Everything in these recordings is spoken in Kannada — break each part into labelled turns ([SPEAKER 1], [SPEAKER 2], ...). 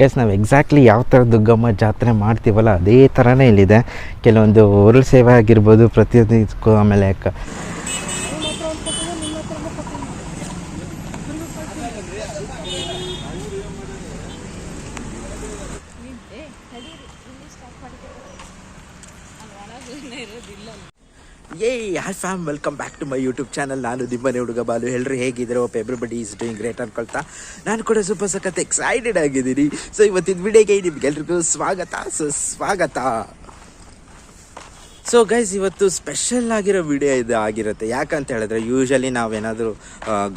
[SPEAKER 1] ಗೈಸ್ ನಾವು ಎಕ್ಸಾಕ್ಟ್ಲಿ ಯಾವ ಥರ ದುಗ್ಗಮ್ಮ ಜಾತ್ರೆ ಮಾಡ್ತೀವಲ್ಲ, ಅದೇ ಥರನೇ ಇಲ್ಲಿದೆ. ಕೆಲವೊಂದು ಉರುಳು ಸೇವೆ ಆಗಿರ್ಬೋದು ಪ್ರತಿಯೊಂದಕ್ಕೂ ಆಮೇಲೆ ಕ ಏ hi fam welcome back to my YouTube channel ನಾನು ದಿಮ್ಮನೆ ಹುಡುಗ ಬಾಲು. ಎಲ್ಲರೂ ಹೇಗಿದ್ರು ಒಪ್ಪ ಎವ್ರಿಬಡಿ ಈಸ್ ಡೂಯಿಂಗ್ ಗ್ರೇಟ್ ಅನ್ಕೊಳ್ತಾ. ನಾನು ಕೂಡ ಸ್ವಲ್ಪ ಸಖತ್ ಎಕ್ಸೈಟೆಡ್ ಆಗಿದ್ದೀನಿ. ಸೊ ಇವತ್ತಿನ ವಿಡಿಯೋಗೆ ನಿಮ್ಗೆಲ್ರಿಗೂ ಸ್ವಾಗತ. ಸುಸ್ವಾಗತ ಸೊ ಗೈಸ್ ಇವತ್ತು ಸ್ಪೆಷಲ್ ಆಗಿರೋ ವಿಡಿಯೋ ಇದು ಆಗಿರುತ್ತೆ. ಯಾಕಂತ ಹೇಳಿದ್ರೆ ಯೂಶಲಿ ನಾವೇನಾದರೂ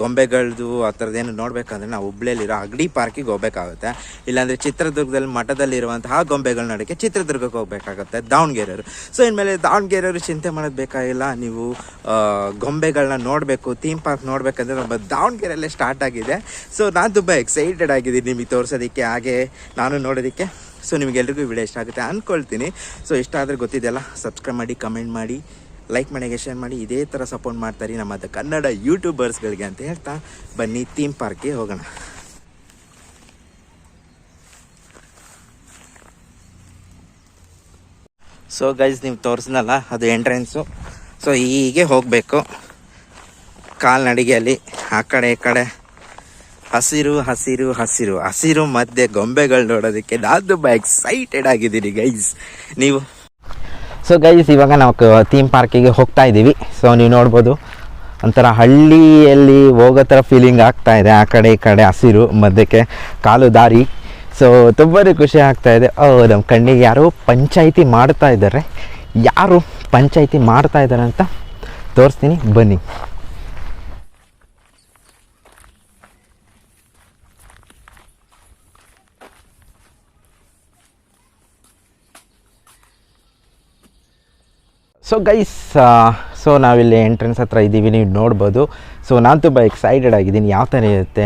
[SPEAKER 1] ಗೊಂಬೆಗಳದ್ದು ಆ ಥರದ್ದೇನು ನೋಡಬೇಕಂದ್ರೆ ನಾವು ಹುಬ್ಳಿಯಲ್ಲಿರೋ ಅಗಡಿ ಪಾರ್ಕಿಗೆ ಹೋಗ್ಬೇಕಾಗುತ್ತೆ. ಇಲ್ಲಾಂದರೆ ಚಿತ್ರದುರ್ಗದಲ್ಲಿ ಮಠದಲ್ಲಿರುವಂತಹ ಗೊಂಬೆಗಳ ನೋಡೋಕ್ಕೆ ಚಿತ್ರದುರ್ಗಕ್ಕೆ ಹೋಗ್ಬೇಕಾಗುತ್ತೆ, ದಾವಣಗೆರೆಯವರು. ಸೊ ಇನ್ಮೇಲೆ ದಾವಣಗೆರೆಯವರು ಚಿಂತೆ ಮಾಡೋದು ಬೇಕಾಗಿಲ್ಲ. ನೀವು ಗೊಂಬೆಗಳನ್ನ ನೋಡಬೇಕು ಥೀಮ್ ಪಾರ್ಕ್ ನೋಡಬೇಕಂದ್ರೆ ನಮ್ಮ ದಾವಣಗೆರೆಯಲ್ಲೇ ಸ್ಟಾರ್ಟ್ ಆಗಿದೆ. ಸೊ ನಾನು ತುಂಬ ಎಕ್ಸೈಟೆಡ್ ಆಗಿದ್ದೀನಿ ನಿಮಗೆ ತೋರಿಸೋದಕ್ಕೆ. ಹಾಗೆ ನಾನು ನೋಡೋದಕ್ಕೆ. ಸೊ ನಿಮಗೆಲ್ರಿಗೂ ವಿಡಿಯೋ ಇಷ್ಟ ಆಗುತ್ತೆ ಅಂದ್ಕೊಳ್ತೀನಿ ಸೊ ಇಷ್ಟ ಆದರೆ ಗೊತ್ತಿದೆಯಲ್ಲ ಸಬ್ಸ್ಕ್ರೈಬ್ ಮಾಡಿ ಕಮೆಂಟ್ ಮಾಡಿ ಲೈಕ್ ಮಾಡಿ ಶೇರ್ ಮಾಡಿ, ಇದೇ ಥರ ಸಪೋರ್ಟ್ ಮಾಡ್ತಾರೆ ನಮ್ಮ ಕನ್ನಡ ಯೂಟ್ಯೂಬರ್ಸ್ಗಳಿಗೆ ಅಂತ ಹೇಳ್ತಾ ಬನ್ನಿ ಥೀಮ್ ಪಾರ್ಕ್ಗೆ ಹೋಗೋಣ. ಸೊ ಗೈಸ್ ನೀವು ತೋರಿಸ್ನಲ್ಲ ಅದು ಎಂಟ್ರೆನ್ಸು ಸೊ ಹೀಗೆ ಹೋಗಬೇಕು. ಕಾಲ್ನಡಿಗೆಯಲ್ಲಿ, ಆ ಕಡೆ, ಈ ಕಡೆ. ಹಸಿರು ಹಸಿರು ಹಸಿರು ಹಸಿರು ಮಧ್ಯೆ ಗೊಂಬೆಗಳು ನೋಡೋದಕ್ಕೆ ನಾನು ತುಂಬ ಎಕ್ಸೈಟೆಡ್ ಆಗಿದ್ದೀನಿ ಗೈಸ್ ನೀವು? ಸೊ ಗೈಸ್ ಇವಾಗ ನಾವು ಥೀಮ್ ಪಾರ್ಕಿಗೆ ಹೋಗ್ತಾ ಇದ್ದೀವಿ. ಸೊ ನೀವು ನೋಡ್ಬೋದು, ಒಂಥರ ಹಳ್ಳಿಯಲ್ಲಿ ಹೋಗೋ ಥರ ಫೀಲಿಂಗ್ ಆಗ್ತಾ ಇದೆ. ಆ ಕಡೆ, ಈ ಕಡೆ ಹಸಿರು, ಮಧ್ಯಕ್ಕೆ ಕಾಲು ದಾರಿ. ಸೊ ತುಂಬಾ ಖುಷಿ ಆಗ್ತಾ ಇದೆ. ಓ ನಮ್ಮ ಕಣ್ಣಿಗೆ ಯಾರೋ ಪಂಚಾಯಿತಿ ಮಾಡ್ತಾ ಇದ್ದಾರೆ. ಯಾರು ಪಂಚಾಯಿತಿ ಮಾಡ್ತಾ ಇದ್ದಾರೆ ಅಂತ ತೋರಿಸ್ತೀನಿ. ಬನ್ನಿ. ಸೊ ಗೈಸ್ ಸೊ ನಾವಿಲ್ಲಿ ಎಂಟ್ರೆನ್ಸ್ ಹತ್ರ ಇದ್ದೀವಿ, ನೀವು ನೋಡ್ಬೋದು. ಸೊ ನಾನು ತುಂಬ ಎಕ್ಸೈಟೆಡ್ ಆಗಿದ್ದೀನಿ. ಯಾವ ಥರ ಇರುತ್ತೆ?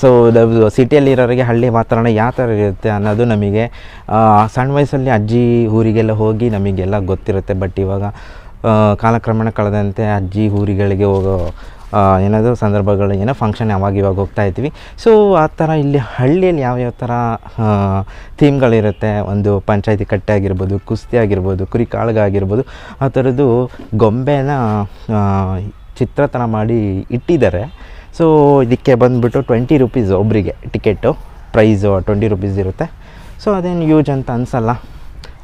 [SPEAKER 1] ಸೊ ಸಿಟಿಯಲ್ಲಿರೋರಿಗೆ ಹಳ್ಳಿ ವಾತಾವರಣ ಯಾವ ಥರ ಇರುತ್ತೆ ಅನ್ನೋದು ನಮಗೆ ಸಣ್ಣ ವಯಸ್ಸಲ್ಲಿ ಅಜ್ಜಿ ಊರಿಗೆಲ್ಲ ಹೋಗಿ ನಮಗೆಲ್ಲ ಗೊತ್ತಿರುತ್ತೆ. ಬಟ್ ಇವಾಗ ಕಾಲಕ್ರಮಣ ಕಳೆದಂತೆ ಅಜ್ಜಿ ಊರಿಗಳಿಗೆ ಹೋಗೋ ಏನಾದರೂ ಸಂದರ್ಭಗಳು, ಏನೋ ಫಂಕ್ಷನ್ ಯಾವಾಗ ಇವಾಗ ಹೋಗ್ತಾ ಇದ್ವಿ. ಸೊ ಆ ಥರ ಇಲ್ಲಿ ಹಳ್ಳಿಯಲ್ಲಿ ಯಾವ್ಯಾವ ಥರ ಥೀಮ್ಗಳಿರುತ್ತೆ ಒಂದು ಪಂಚಾಯತಿ ಕಟ್ಟೆ ಆಗಿರ್ಬೋದು ಕುಸ್ತಿ ಆಗಿರ್ಬೋದು ಕುರಿ ಕಾಳಗ ಆಗಿರ್ಬೋದು ಆ ಥರದ್ದು ಗೊಂಬೆನ ಚಿತ್ರತನ ಮಾಡಿ ಇಟ್ಟಿದ್ದಾರೆ. ಸೊ ಇದಕ್ಕೆ ಬಂದುಬಿಟ್ಟು ಟ್ವೆಂಟಿ ರುಪೀಸ್ ಒಬ್ಬರಿಗೆ ಟಿಕೆಟು ಪ್ರೈಸು ಟ್ವೆಂಟಿ ರುಪೀಸ್ ಇರುತ್ತೆ. ಸೊ ಅದೇನು ಯೂಜ್ ಅಂತ ಅನಿಸಲ್ಲ,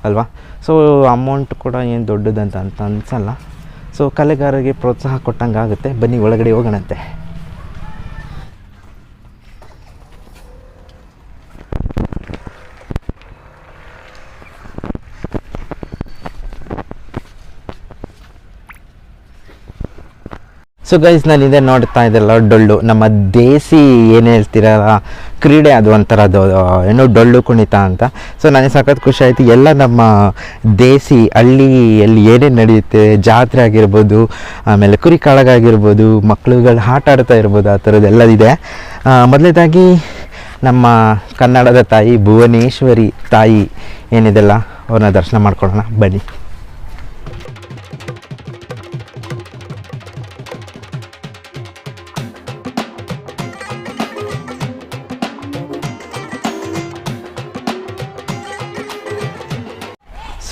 [SPEAKER 1] ಅಲ್ವಾ? ಸೊ ಅಮೌಂಟ್ ಕೂಡ ಏನು ದೊಡ್ಡದಂತ ಅಂತ ಅನಿಸಲ್ಲ. ಸೊ ಕಲೆಗಾರರಿಗೆ ಪ್ರೋತ್ಸಾಹ ಕೊಟ್ಟಂಗೆ ಆಗುತ್ತೆ ಬನ್ನಿ ಒಳಗಡೆ ಹೋಗೋಣಂತೆ. ಸೊ ಗೈಸ್ ನಾನು ಇದೇ ನೋಡ್ತಾ ಇದ್ದಲ್ಲ ಡೊಳ್ಳು. ನಮ್ಮ ದೇಸಿ ಏನು ಹೇಳ್ತಿರಲ್ಲ ಕ್ರೀಡೆ ಅದು ಒಂಥರದ್ದು ಏನೋ ಡೊಳ್ಳು ಕುಣಿತ ಅಂತ. ಸೊ ನನಗೆ ಸಖತ್ ಖುಷಿ ಆಯಿತು. ಎಲ್ಲ ನಮ್ಮ ದೇಸಿ ಹಳ್ಳಿಯಲ್ಲಿ ಏನೇನು ನಡೆಯುತ್ತೆ, ಜಾತ್ರೆ ಆಗಿರ್ಬೋದು, ಆಮೇಲೆ ಕುರಿ ಕಾಳಗಾಗಿರ್ಬೋದು ಮಕ್ಳುಗಳು ಆಟ ಆಡ್ತಾ ಇರ್ಬೋದು, ಆ ಥರದ್ದೆಲ್ಲ ಇದೆ. ಮೊದಲನೇದಾಗಿ ನಮ್ಮ ಕನ್ನಡದ ತಾಯಿ ಭುವನೇಶ್ವರಿ ತಾಯಿ ಏನಿದೆಲ್ಲ, ಅವ್ರನ್ನ ದರ್ಶನ ಮಾಡ್ಕೊಳ್ಳೋಣ. ಬನ್ನಿ.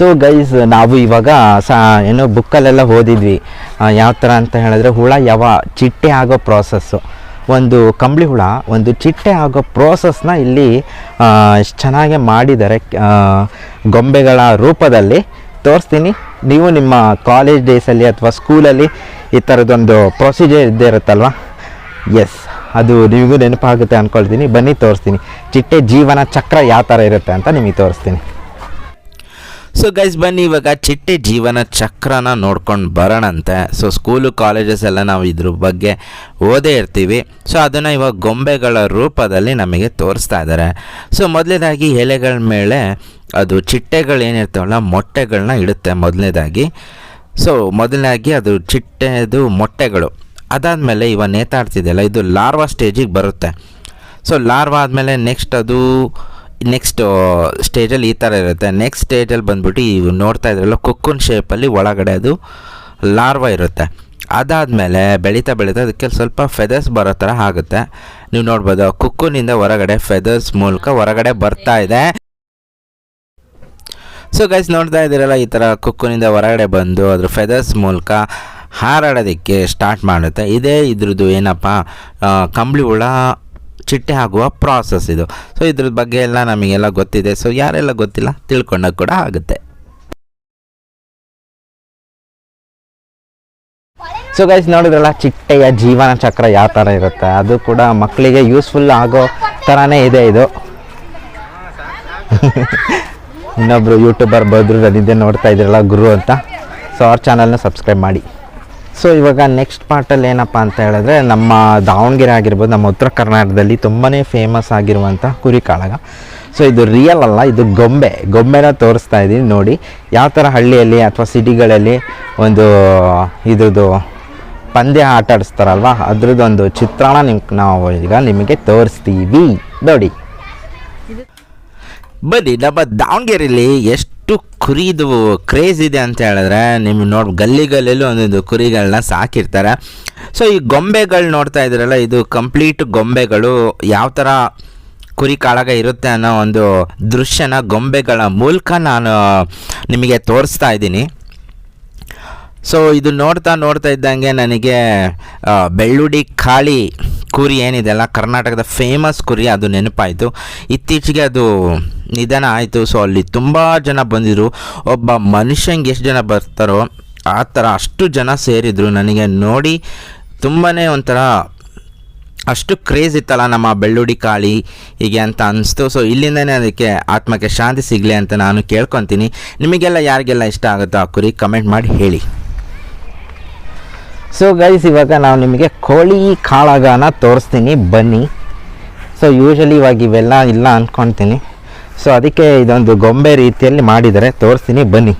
[SPEAKER 1] ಸೊ ಗೈಸ್ ನಾವು ಇವಾಗ ಸಾ, ಏನೋ ಬುಕ್ಕಲ್ಲೆಲ್ಲ ಓದಿದ್ವಿ. ಯಾವ ಥರ ಅಂತ ಹೇಳಿದ್ರೆ ಹುಳ ಯಾವ ಚಿಟ್ಟೆ ಆಗೋ ಪ್ರಾಸೆಸ್ಸು ಒಂದು ಕಂಬಳಿ ಹುಳ, ಒಂದು ಚಿಟ್ಟೆ ಆಗೋ ಪ್ರೋಸೆಸ್ನ ಇಲ್ಲಿ ಎಷ್ಟು ಚೆನ್ನಾಗಿ ಮಾಡಿದ್ದಾರೆ. ಗೊಂಬೆಗಳ ರೂಪದಲ್ಲಿ. ತೋರಿಸ್ತೀನಿ. ನೀವು ನಿಮ್ಮ ಕಾಲೇಜ್ ಡೇಸಲ್ಲಿ ಅಥವಾ ಸ್ಕೂಲಲ್ಲಿ ಈ ಥರದ್ದೊಂದು ಪ್ರೊಸೀಜರ್ ಇದ್ದೇ ಇರುತ್ತಲ್ವ? ಎಸ್ ಅದು ನಿಮಗೂ ನೆನಪಾಗುತ್ತೆ ಅಂದ್ಕೊಳ್ತೀನಿ ಬನ್ನಿ, ತೋರಿಸ್ತೀನಿ. ಚಿಟ್ಟೆ ಜೀವನ ಚಕ್ರ ಯಾವ ಥರ ಇರುತ್ತೆ ಅಂತ ನಿಮಗೆ ತೋರಿಸ್ತೀನಿ.
[SPEAKER 2] ಸೊ ಗೈಸ್ ಬನ್ನಿ, ಇವಾಗ ಚಿಟ್ಟೆ ಜೀವನ ಚಕ್ರನ ನೋಡ್ಕೊಂಡು ಬರೋಣಂತೆ. ಸೊ ಸ್ಕೂಲು ಕಾಲೇಜಸ್ ಎಲ್ಲ ನಾವು ಇದ್ರ ಬಗ್ಗೆ ಓದೇ ಇರ್ತೀವಿ. ಸೊ ಅದನ್ನು ಇವಾಗ ಗೊಂಬೆಗಳ ರೂಪದಲ್ಲಿ ನಮಗೆ ತೋರಿಸ್ತಾ ಇದ್ದಾರೆ ಸೊ ಮೊದಲನೇದಾಗಿ ಎಲೆಗಳ ಮೇಲೆ ಅದು ಚಿಟ್ಟೆಗಳು ಏನಿರ್ತಾವಲ್ಲ ಮೊಟ್ಟೆಗಳನ್ನ ಇಡುತ್ತೆ ಮೊದಲನೇದಾಗಿ. ಸೊ ಮೊದಲನೇದಾಗಿ ಅದು ಚಿಟ್ಟೆದು ಮೊಟ್ಟೆಗಳು. ಅದಾದಮೇಲೆ ಇವಾಗ ನೇತಾಡ್ತಿದೆಯಲ್ಲ, ಇದು ಲಾರ್ವಾ ಸ್ಟೇಜಿಗೆ ಬರುತ್ತೆ. ಸೊ ಲಾರ್ವಾ ಆದಮೇಲೆ ನೆಕ್ಸ್ಟ್ ಅದು ನೆಕ್ಸ್ಟ್ ಸ್ಟೇಜಲ್ಲಿ ಈ ಥರ ಇರುತ್ತೆ. ನೆಕ್ಸ್ಟ್ ಸ್ಟೇಜಲ್ಲಿ ಬಂದ್ಬಿಟ್ಟು ಇವು ನೋಡ್ತಾ ಇದ್ರಲ್ಲ ಕುಕ್ಕುನ್ ಶೇಪಲ್ಲಿ ಒಳಗಡೆ ಅದು ಲಾರ್ವ ಇರುತ್ತೆ. ಅದಾದಮೇಲೆ ಬೆಳೀತಾ ಬೆಳೀತಾ ಅದಕ್ಕೆ ಸ್ವಲ್ಪ ಫೆದರ್ಸ್ ಬರೋ ಥರ ಆಗುತ್ತೆ. ನೀವು ನೋಡ್ಬೋದು ಕುಕ್ಕುನಿಂದ ಹೊರಗಡೆ ಫೆದರ್ಸ್ ಮೂಲಕ ಹೊರಗಡೆ ಬರ್ತಾ ಇದೆ. ಸೊ ಗೈಸ್ ನೋಡ್ತಾ ಇದ್ದೀರಲ್ಲ, ಈ ಥರ ಕುಕ್ಕುನಿಂದ ಹೊರಗಡೆ ಬಂದು ಅದ್ರ ಫೆದರ್ಸ್ ಮೂಲಕ ಹಾರಾಡೋದಕ್ಕೆ ಸ್ಟಾರ್ಟ್ ಮಾಡುತ್ತೆ. ಇದೇ ಇದ್ರದ್ದು ಏನಪ್ಪ ಕಂಬಳಿ ಹುಳ ಚಿಟ್ಟೆ ಆಗುವ ಪ್ರಾಸೆಸ್ ಇದು. ಸೊ ಇದ್ರ ಬಗ್ಗೆ ಎಲ್ಲ ನಮಗೆಲ್ಲ ಗೊತ್ತಿದೆ. ಸೊ ಯಾರೆಲ್ಲ ಗೊತ್ತಿಲ್ಲ ತಿಳ್ಕೊಂಡಾಗ ಕೂಡ ಆಗುತ್ತೆ.
[SPEAKER 1] ಸೊ ಗೈಸ್ ನೋಡಿದ್ರಲ್ಲ ಚಿಟ್ಟೆಯ ಜೀವನ ಚಕ್ರ ಯಾವ ಥರ ಇರುತ್ತೆ? ಅದು ಕೂಡ ಮಕ್ಕಳಿಗೆ ಯೂಸ್ಫುಲ್ ಆಗೋ ಥರನೇ ಇದೆ ಇದು. ಇನ್ನೊಬ್ರು ಯೂಟ್ಯೂಬರ್ ಬದ್ರು ಅದಿದ್ದೆ ನೋಡ್ತಾ ಇದ್ರಲ್ಲ ಗುರು ಅಂತ. ಸೊ ಅವ್ರ ಚಾನಲ್ನ ಸಬ್ಸ್ಕ್ರೈಬ್ ಮಾಡಿ. ಸೊ ಇವಾಗ ನೆಕ್ಸ್ಟ್ ಪಾರ್ಟಲ್ಲಿ ಏನಪ್ಪ ಅಂತ ಹೇಳಿದ್ರೆ, ನಮ್ಮ ದಾವಣಗೆರೆ ಆಗಿರ್ಬೋದು, ನಮ್ಮ ಉತ್ತರ ಕರ್ನಾಟಕದಲ್ಲಿ ತುಂಬಾ ಫೇಮಸ್ ಆಗಿರುವಂಥ ಕುರಿ ಕಾಳಗ. ಸೊ ಇದು ರಿಯಲ್ ಅಲ್ಲ, ಇದು ಗೊಂಬೆ. ಗೊಂಬೆನ ತೋರಿಸ್ತಾ ಇದ್ದೀನಿ, ನೋಡಿ. ಯಾವ ಥರ ಹಳ್ಳಿಯಲ್ಲಿ ಅಥವಾ ಸಿಟಿಗಳಲ್ಲಿ ಒಂದು, ಇದ್ರದ್ದು ಪಂದ್ಯ ಆಟ ಆಡಿಸ್ತಾರಲ್ವ, ಅದ್ರದ್ದೊಂದು ಚಿತ್ರಣ ನಿಮ್, ನಾವು ಈಗ ನಿಮಗೆ ತೋರಿಸ್ತೀವಿ. ನೋಡಿ.
[SPEAKER 2] ಬನ್ನಿ, ನಮ್ಮ ದಾವಣಗೆರೆಯಲ್ಲಿ ಎಷ್ಟು ಕುರಿದು ಕ್ರೇಜ್ ಇದೆ ಅಂತ ಹೇಳಿದ್ರೆ ನಿಮ್ಗೆ ನೋಡಿ ಗಲ್ಲಿ ಗಲ್ಲಿಯಲ್ಲೂ ಒಂದೊಂದು ಕುರಿಗಳನ್ನ ಸಾಕಿರ್ತಾರೆ. ಸೊ ಈ ಗೊಂಬೆಗಳು ನೋಡ್ತಾ ಇದ್ದೀರಲ್ಲ ಇದು ಕಂಪ್ಲೀಟ್ ಗೊಂಬೆಗಳು ಯಾವ ಥರ ಕುರಿ ಕಾಳಗ ಇರುತ್ತೆ ಅನ್ನೋ ಒಂದು ದೃಶ್ಯನ ಗೊಂಬೆಗಳ ಮೂಲಕ ನಾನು ನಿಮಗೆ ತೋರಿಸ್ತಾ ಇದ್ದೀನಿ. ಸೊ ಇದು ನೋಡ್ತಾ ನೋಡ್ತಾ ಇದ್ದಂಗೆ ನನಗೆ ಬೆಳ್ಳುಡಿ ಖಾಳಿ ಕುರಿ ಏನಿದೆಲ್ಲ ಕರ್ನಾಟಕದ ಫೇಮಸ್ ಕುರಿ ಅದು ನೆನಪಾಯಿತು. ಇತ್ತೀಚೆಗೆ ಅದು ನಿಧನ ಆಯಿತು. ಸೊ ಅಲ್ಲಿ ತುಂಬ ಜನ ಬಂದಿದ್ರು. ಒಬ್ಬ ಮನುಷ್ಯಂಗೆ ಎಷ್ಟು ಜನ ಬರ್ತಾರೋ ಆ ಥರ ಅಷ್ಟು ಜನ ಸೇರಿದ್ರು. ನನಗೆ ನೋಡಿ ತುಂಬಾ ಒಂಥರ ಅಷ್ಟು ಕ್ರೇಜ್ ಇತ್ತಲ್ಲ ನಮ್ಮ ಬೆಳ್ಳುಡಿ ಕಾಳಿ ಹೀಗೆ ಅಂತ ಅನಿಸ್ತು. ಸೊ ಇಲ್ಲಿಂದನೇ ಅದಕ್ಕೆ ಆತ್ಮಕ್ಕೆ ಶಾಂತಿ ಸಿಗಲಿ ಅಂತ ನಾನು ಕೇಳ್ಕೊತೀನಿ. ನಿಮಗೆಲ್ಲ ಯಾರಿಗೆಲ್ಲ ಇಷ್ಟ ಆಗುತ್ತೋ ಆ ಕುರಿ ಕಮೆಂಟ್ ಮಾಡಿ ಹೇಳಿ.
[SPEAKER 1] ಸೊ ಗೈಸ್ ಇವಾಗ ನಾವು ನಿಮಗೆ ಕೋಳಿ ಕಾಳಗನ ತೋರಿಸ್ತೀನಿ. ಬನ್ನಿ. ಸೊ ಯೂಶಲಿ ಇವಾಗ ಇವೆಲ್ಲ ಇಲ್ಲ ಅಂದ್ಕೊಳ್ತೀನಿ ಸೊ ಅದಕ್ಕೆ ಇದೊಂದು ಗೊಂಬೆ ರೀತಿಯಲ್ಲಿ ಮಾಡಿದರೆ ತೋರಿಸ್ತೀನಿ, ಬನ್ನಿ.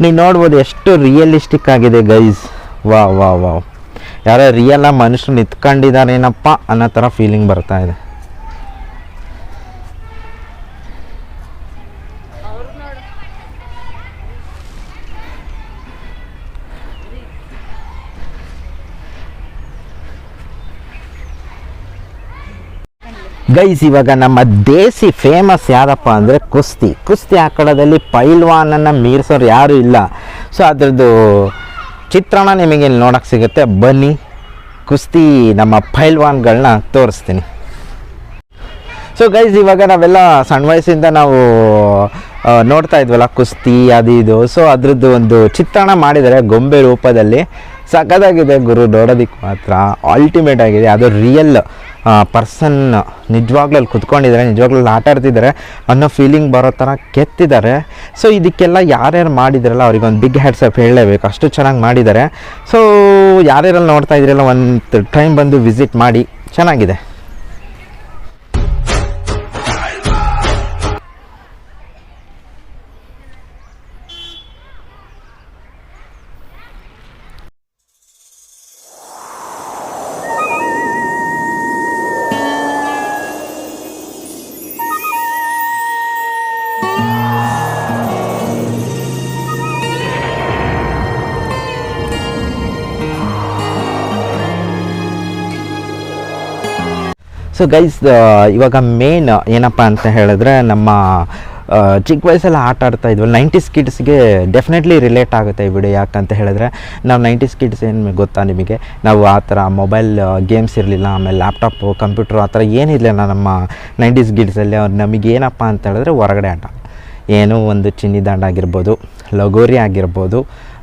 [SPEAKER 1] ನೀವು ನೋಡ್ಬೋದು ಎಷ್ಟು ರಿಯಲಿಸ್ಟಿಕ್ ಆಗಿದೆ ಗೈಸ್ ವಾ ವಾ ವಾ ಯಾರೋ ರಿಯಲ್ ಮನುಷ್ಯರು ನಿಂತ್ಕೊಂಡಿದ್ದಾರೇನಪ್ಪ ಅನ್ನೋ ಥರ ಫೀಲಿಂಗ್ ಬರ್ತಾ ಇದೆ. ಗೈಸ್, ಇವಾಗ ನಮ್ಮ ದೇಸಿ ಫೇಮಸ್ ಯಾರಪ್ಪ ಅಂದರೆ ಕುಸ್ತಿ. ಕುಸ್ತಿ ಆಕಳದಲ್ಲಿ ಪೈಲ್ವಾನನ್ನು ಮೀರಿಸೋರು ಯಾರೂ ಇಲ್ಲ. ಸೊ ಅದರದ್ದು ಚಿತ್ರಣ ನಿಮಗೆ ಇಲ್ಲಿ ನೋಡೋಕ್ಕೆ ಸಿಗುತ್ತೆ. ಬನ್ನಿ, ಕುಸ್ತಿ ನಮ್ಮ ಪೈಲ್ವಾನ್ಗಳನ್ನ ತೋರಿಸ್ತೀನಿ. ಸೊ ಗೈಸ್, ಇವಾಗ ನಾವೆಲ್ಲ ಸಣ್ಣ ವಯಸ್ಸಿಂದ ನಾವು ನೋಡ್ತಾ ಇದ್ವಲ್ಲ ಕುಸ್ತಿ, ಅದು ಇದು. ಸೊ ಅದ್ರದ್ದು ಒಂದು ಚಿತ್ರಣ ಮಾಡಿದರೆ ಗೊಂಬೆ ರೂಪದಲ್ಲಿ. ಸಖತ್ತಾಗಿದೆ ಗುರು ನೋಡೋದಕ್ಕೆ ಮಾತ್ರ. ಅಲ್ಟಿಮೇಟ್ ಆಗಿದೆ. ಅದು ರಿಯಲ್ ಪರ್ಸನ್ ನಿಜವಾಗ್ಲೂ ಕುತ್ಕೊಂಡಿದ್ದಾರೆ, ನಿಜವಾಗ್ಲೂ ಆಟ ಆಡ್ತಿದ್ದಾರೆ ಅನ್ನೋ ಫೀಲಿಂಗ್ ಬರೋ ಥರ ಕೆತ್ತಿದ್ದಾರೆ. ಸೊ ಇದಕ್ಕೆಲ್ಲ ಯಾರ್ಯಾರು ಮಾಡಿದ್ರಲ್ಲ ಅವ್ರಿಗೆ ಒಂದು ಬಿಗ್ ಅಪ್ ಹೇಳಲೇಬೇಕು. ಅಷ್ಟು ಚೆನ್ನಾಗಿ ಮಾಡಿದ್ದಾರೆ. ಸೊ ಯಾರ್ಯಾರಲ್ಲಿ ನೋಡ್ತಾ ಇದ್ರಲ್ಲ ಒಂದು ಟೈಮ್ ಬಂದು ವಿಸಿಟ್ ಮಾಡಿ. ಚೆನ್ನಾಗಿದೆ. ಸೊ ಗೈಸ್ ಇವಾಗ ಮೇನ್ ಏನಪ್ಪ ಅಂತ ಹೇಳಿದ್ರೆ ನಮ್ಮ ಚಿಕ್ಕ ವಯಸ್ಸಲ್ಲಿ ಆಟ ಆಡ್ತಾ ಇದ್ವಲ್ಲ ನೈಂಟೀಸ್ ಕಿಡ್ಸ್ಗೆ ಡೆಫಿನೆಟ್ಲಿ ರಿಲೇಟ್ ಆಗುತ್ತೆ ಈ ವಿಡಿಯೋ ಯಾಕಂತ ಹೇಳಿದ್ರೆ, ನಾವು ನೈಂಟೀಸ್ ಕಿಡ್ಸ್ ಏನು ಗೊತ್ತಾ ನಿಮಗೆ? ನಾವು ಆ ಥರ ಮೊಬೈಲ್ ಗೇಮ್ಸ್ ಇರಲಿಲ್ಲ, ಆಮೇಲೆ ಲ್ಯಾಪ್ಟಾಪು ಕಂಪ್ಯೂಟ್ರು ಆ ಥರ ಏನಿರಲಿಲ್ಲ ನಮ್ಮ ನೈಂಟೀಸ್ ಕಿಡ್ಸಲ್ಲಿ ಅವ್ರು ನಮಗೆ ಏನಪ್ಪ ಅಂತ ಹೇಳಿದ್ರೆ ಹೊರಗಡೆ ಆಟ. ಏನೋ ಒಂದು ಚಿನ್ನಿದಾಂಡ ಆಗಿರ್ಬೋದು, ಲಗೋರಿ ಆಗಿರ್ಬೋದು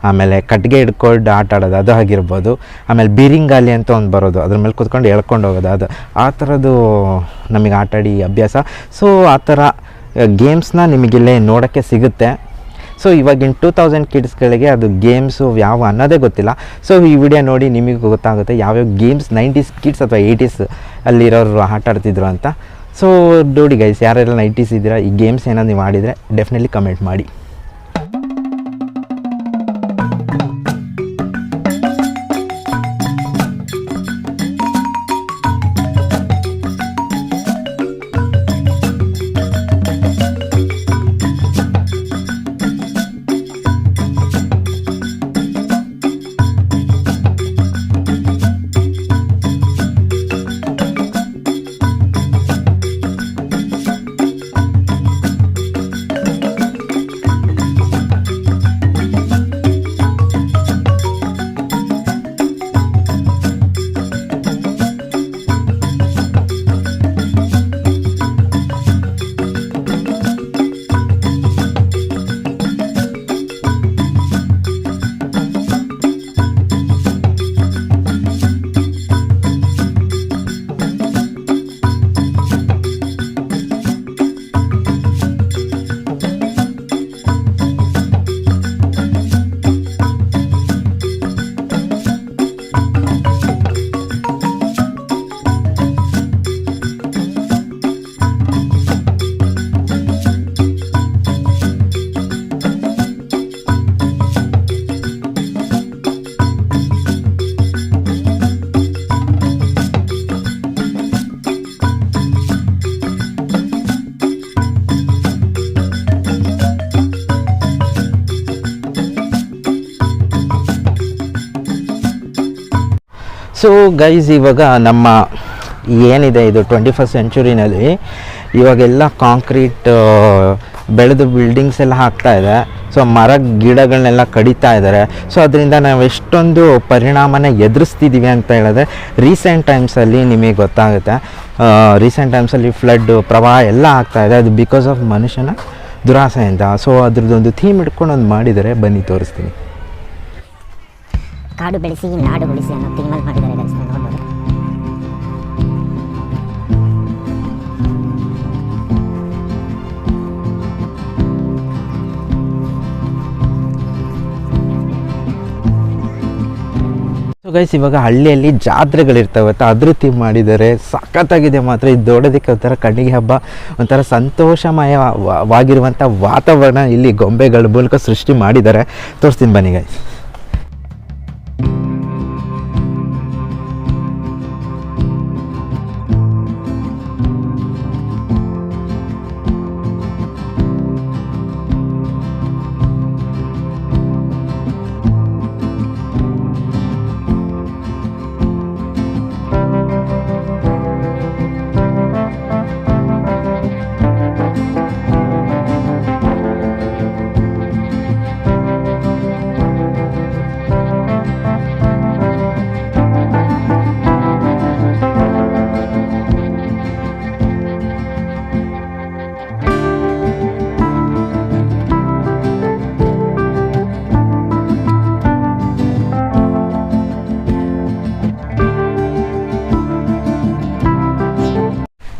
[SPEAKER 1] ಆಮೇಲೆ ಕಟ್ಟಿಗೆ ಹಿಡ್ಕೊಂಡು ಆಟ ಆಡೋದು, ಅದು ಆಗಿರ್ಬೋದು. ಆಮೇಲೆ ಬೀರಿಂಗಾಲಿ ಅಂತ ಒಂದು ಬರೋದು, ಅದ್ರ ಮೇಲೆ ಕೂತ್ಕೊಂಡು ಎಳ್ಕೊಂಡು ಹೋಗೋದು, ಅದು ಆ ಥರದ್ದು ನಮಗೆ ಆಟಾಡಿ ಅಭ್ಯಾಸ. ಸೊ ಆ ಥರ ಗೇಮ್ಸ್ನ ನಿಮಗಿಲ್ಲೇ ನೋಡೋಕ್ಕೆ ಸಿಗುತ್ತೆ. ಸೊ ಇವಾಗಿನ ಟೂ ತೌಸಂಡ್ ಕಿಡ್ಸ್ಗಳಿಗೆ ಅದು ಗೇಮ್ಸು ಯಾವ ಅನ್ನೋದೇ ಗೊತ್ತಿಲ್ಲ. ಸೊ ಈ ವಿಡಿಯೋ ನೋಡಿ ನಿಮಗೆ ಗೊತ್ತಾಗುತ್ತೆ ಯಾವ್ಯಾವ ಗೇಮ್ಸ್ ನೈಂಟೀಸ್ ಕಿಡ್ಸ್ ಅಥವಾ ಏಯ್ಟೀಸ್ ಅಲ್ಲಿರೋರು ಆಟ ಆಡ್ತಿದ್ರು ಅಂತ. ಸೊ ನೋಡಿ ಗೈಸ್ ಯಾರೆಲ್ಲ ನೈಂಟೀಸ್ ಇದ್ದೀರಾ, ಈ ಗೇಮ್ಸ್ ಏನಾದ್ರು ನೀವು ಆಡಿದರೆ ಡೆಫಿನೆಟ್ಲಿ ಕಮೆಂಟ್ ಮಾಡಿ. ಸೊ ಗೈಸ್ ಇವಾಗ ನಮ್ಮ ಏನಿದೆ ಇದು ಟ್ವೆಂಟಿ ಫಸ್ಟ್ ಸೆಂಚುರಿನಲ್ಲಿ ಇವಾಗೆಲ್ಲ ಕಾಂಕ್ರೀಟ್ ಬೆಳೆದು ಬಿಲ್ಡಿಂಗ್ಸ್ ಎಲ್ಲ ಹಾಕ್ತಾ ಇದೆ. ಸೊ ಮರ ಗಿಡಗಳನ್ನೆಲ್ಲ ಕಡಿತಾ ಇದ್ದಾರೆ. ಸೊ ಅದರಿಂದ ನಾವು ಎಷ್ಟೊಂದು ಪರಿಣಾಮನ ಎದುರಿಸ್ತಿದ್ದೀವಿ ಅಂತ ಹೇಳಿದ್ರೆ ರೀಸೆಂಟ್ ಟೈಮ್ಸಲ್ಲಿ ನಿಮಗೆ ಗೊತ್ತಾಗುತ್ತೆ. ರೀಸೆಂಟ್ ಟೈಮ್ಸಲ್ಲಿ ಫ್ಲಡ್ಡು ಪ್ರವಾಹ ಎಲ್ಲ ಆಗ್ತಾ ಇದೆ. ಅದು ಬಿಕಾಸ್ ಆಫ್ ಮನುಷ್ಯನ ದುರಾಸೆಯಿಂದ. ಸೊ ಅದ್ರದ್ದೊಂದು ಥೀಮ್ ಇಟ್ಕೊಂಡು ಒಂದು ಮಾಡಿದರೆ ಬನ್ನಿ, ತೋರಿಸ್ತೀನಿ.
[SPEAKER 3] ಕಾಡು ಬೆಳೆಸಿ, ನಾಡು ಬೆಳೆಸಿ ಅನ್ನೋ ಗೈಸ್
[SPEAKER 1] ಇವಾಗ ಹಳ್ಳಿಯಲ್ಲಿ ಜಾತ್ರೆಗಳಿರ್ತವೆ ಅಂತ ಅದ್ರ ಮಾಡಿದ್ದಾರೆ ಸಖತ್ತಾಗಿದೆ ಮಾತ್ರ. ಇದು ನೋಡೋದಕ್ಕೆ ಒಂಥರ ಕಣ್ಣಿಗೆ ಹಬ್ಬ, ಒಂಥರ ಸಂತೋಷಮಯವಾಗಿರುವಂಥ ವಾತಾವರಣ ಇಲ್ಲಿ ಗೊಂಬೆಗಳ ಮೂಲಕ ಸೃಷ್ಟಿ ಮಾಡಿದ್ದಾರೆ. ತೋರಿಸ್ತೀನಿ ಬನ್ನಿ ಗೈಸ್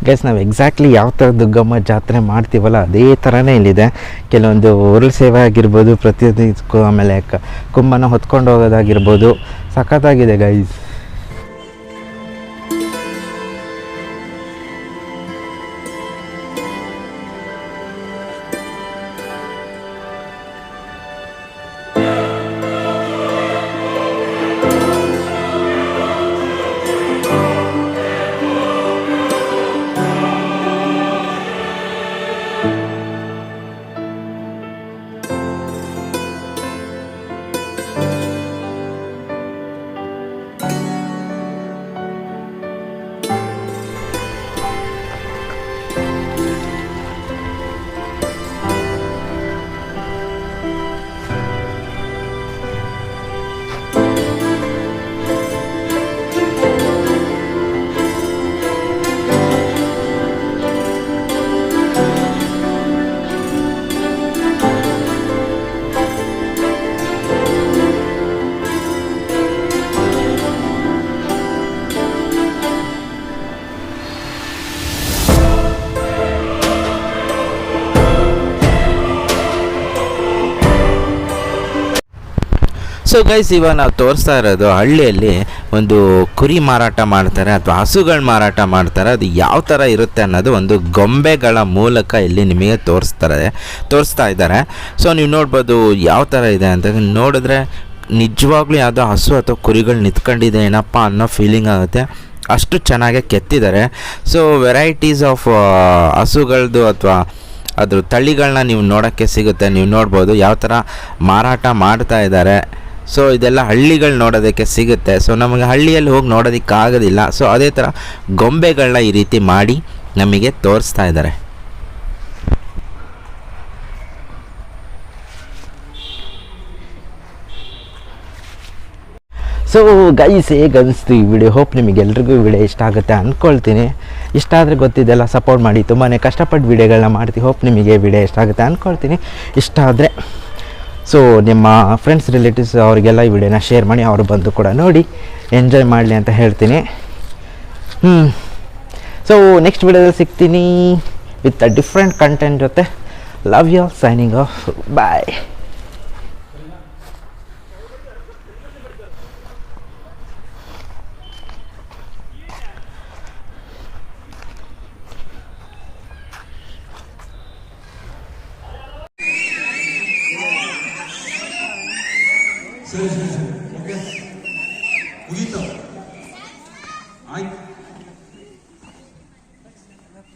[SPEAKER 1] ಗೈಸ್ ನಾವು ಎಕ್ಸಾಕ್ಟ್ಲಿ ಯಾವ ಥರ ದುಗ್ಗಮ್ಮ ಜಾತ್ರೆ ಮಾಡ್ತೀವಲ್ಲ, ಅದೇ ಥರನೇ ಇಲ್ಲಿದೆ. ಕೆಲವೊಂದು ಉರುಳು ಸೇವೆ ಆಗಿರ್ಬೋದು, ಪ್ರತಿಯೊಂದು ಆಮೇಲೆ ಕುಂಭನ ಹೊತ್ಕೊಂಡು ಹೋಗೋದಾಗಿರ್ಬೋದು. ಸಖತ್ತಾಗಿದೆ ಗೈಸ್
[SPEAKER 2] ಸೊ ಗೈಸ್ ಇವಾಗ ನಾವು ತೋರಿಸ್ತಾ ಇರೋದು ಹಳ್ಳಿಯಲ್ಲಿ ಒಂದು ಕುರಿ ಮಾರಾಟ ಮಾಡ್ತಾರೆ ಅಥವಾ ಹಸುಗಳು ಮಾರಾಟ ಮಾಡ್ತಾರೆ, ಅದು ಯಾವ ಥರ ಇರುತ್ತೆ ಅನ್ನೋದು ಒಂದು ಗೊಂಬೆಗಳ ಮೂಲಕ ಇಲ್ಲಿ ನಿಮಗೆ ತೋರಿಸ್ತಾರೆ, ತೋರಿಸ್ತಾ ಇದ್ದಾರೆ. ಸೊ ನೀವು ನೋಡ್ಬೋದು ಯಾವ ಥರ ಇದೆ ಅಂತ ನೋಡಿದ್ರೆ ನಿಜವಾಗ್ಲೂ ಯಾವುದೋ ಹಸು ಅಥವಾ ಕುರಿಗಳು ನಿಂತ್ಕೊಂಡಿದೆ ಏನಪ್ಪ ಅನ್ನೋ ಫೀಲಿಂಗ್ ಆಗುತ್ತೆ. ಅಷ್ಟು ಚೆನ್ನಾಗಿ ಕೆತ್ತಿದ್ದಾರೆ. ಸೊ ವೆರೈಟೀಸ್ ಆಫ್ ಹಸುಗಳದ್ದು ಅಥವಾ ಅದ್ರ ತಳಿಗಳನ್ನ ನೀವು ನೋಡೋಕ್ಕೆ ಸಿಗುತ್ತೆ. ನೀವು ನೋಡ್ಬೋದು ಯಾವ ಥರ ಮಾರಾಟ ಮಾಡ್ತಾ ಇದ್ದಾರೆ. ಸೊ ಇದೆಲ್ಲ ಹಳ್ಳಿಗಳು ನೋಡೋದಕ್ಕೆ ಸಿಗುತ್ತೆ. ಸೊ ನಮಗೆ ಹಳ್ಳಿಯಲ್ಲಿ ಹೋಗಿ ನೋಡೋದಕ್ಕೆ ಆಗೋದಿಲ್ಲ ಸೊ ಅದೇ ಥರ ಗೊಂಬೆಗಳನ್ನ ಈ ರೀತಿ ಮಾಡಿ ನಮಗೆ ತೋರಿಸ್ತಾ ಇದ್ದಾರೆ.
[SPEAKER 1] ಸೊ ಗೈಸ್ ಹೇಗೆ ಅನಿಸ್ತು ಈ ವಿಡಿಯೋ ಹೋಪ್ ನಿಮಗೆಲ್ರಿಗೂ ವಿಡಿಯೋ ಇಷ್ಟ ಆಗುತ್ತೆ ಅಂದ್ಕೊಳ್ತೀನಿ ಇಷ್ಟ ಆದರೆ ಗೊತ್ತಿದ್ದೆಲ್ಲ ಸಪೋರ್ಟ್ ಮಾಡಿ. ತುಂಬಾ ಕಷ್ಟಪಟ್ಟು ವಿಡಿಯೋಗಳನ್ನ ಮಾಡ್ತೀವಿ. ಹೋಪ್ ನಿಮಗೆ ವಿಡಿಯೋ ಇಷ್ಟ ಆಗುತ್ತೆ ಅಂದ್ಕೊಳ್ತೀನಿ ಇಷ್ಟ ಆದರೆ ಸೊ ನಿಮ್ಮ ಫ್ರೆಂಡ್ಸ್ ರಿಲೇಟಿವ್ಸ್ ಅವರಿಗೆಲ್ಲ ಈ ವಿಡಿಯೋನ ಶೇರ್ ಮಾಡಿ ಅವರು ಬಂದು ಕೂಡ ನೋಡಿ ಎಂಜಾಯ್ ಮಾಡಲಿ ಅಂತ ಹೇಳ್ತೀನಿ. ಹ್ಞೂ ಸೊ ನೆಕ್ಸ್ಟ್ ವಿಡಿಯೋದಲ್ಲಿ ಸಿಗ್ತೀನಿ ವಿತ್ ಅ ಡಿಫ್ರೆಂಟ್ ಕಂಟೆಂಟ್ ಜೊತೆ. Love you signing off bye
[SPEAKER 4] business.